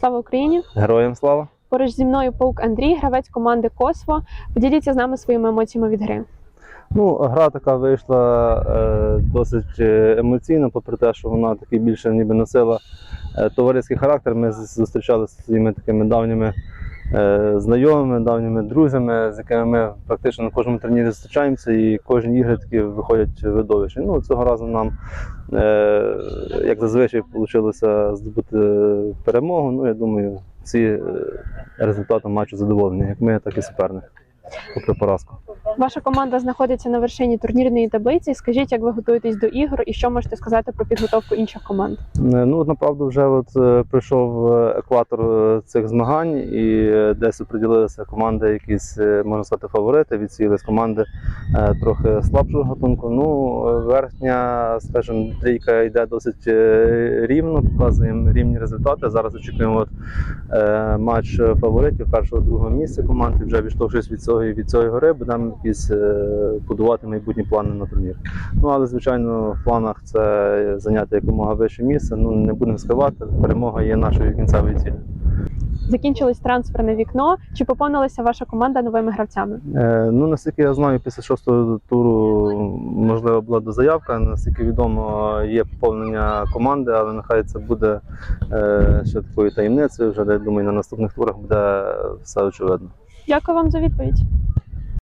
Слава Україні! Героям слава! Поруч зі мною Паук Андрій, гравець команди Косво. Поділіться з нами своїми емоціями від гри. Ну, гра така вийшла е, досить емоційно, попри те, що вона таки більше ніби носила е, товариський характер. Ми зустрічалися з своїми такими давніми е, знайомими, давніми друзями, з якими ми практично на кожному турнірі зустрічаємося, і кожні ігри такі виходять видовищі. Ну, цього разу нам, е, як зазвичай, вийшло здобути перемогу. Ну, я думаю, всі результати результатом матчу задоволені, як ми, так і суперник, попри поразку. Ваша команда знаходиться на вершині турнірної таблиці. Скажіть, як ви готуєтесь до ігор і що можете сказати про підготовку інших команд? Е, Ну, от, направду, вже от е, прийшов е, екватор цих змагань, і десь оприділилися команди, якісь, можна сказати, фаворити, відсіялись команди е, трохи слабшого гатунку. Ну, е, верхня, скажімо, трійка йде досить е, рівно, показуємо рівні результати. Зараз очікуємо от, е, матч фаворитів першого другого місця команд. І вже відштовхуючись від цього від цієї гори, будемо якісь е, будувати майбутні плани на турнір. Ну але звичайно, в планах це зайняти якомога вище місце. Ну не будемо скривати. Перемога є нашою кінцевою цілею. Закінчилось трансферне вікно. Чи поповнилася ваша команда новими гравцями? Е, ну наскільки я знаю, після шостого туру можливо була дозаявка. Наскільки відомо, є поповнення команди, але нехай це буде е, ще такою таємницею. Вже я думаю, на наступних турах буде все очевидно. Дякую вам за відповідь.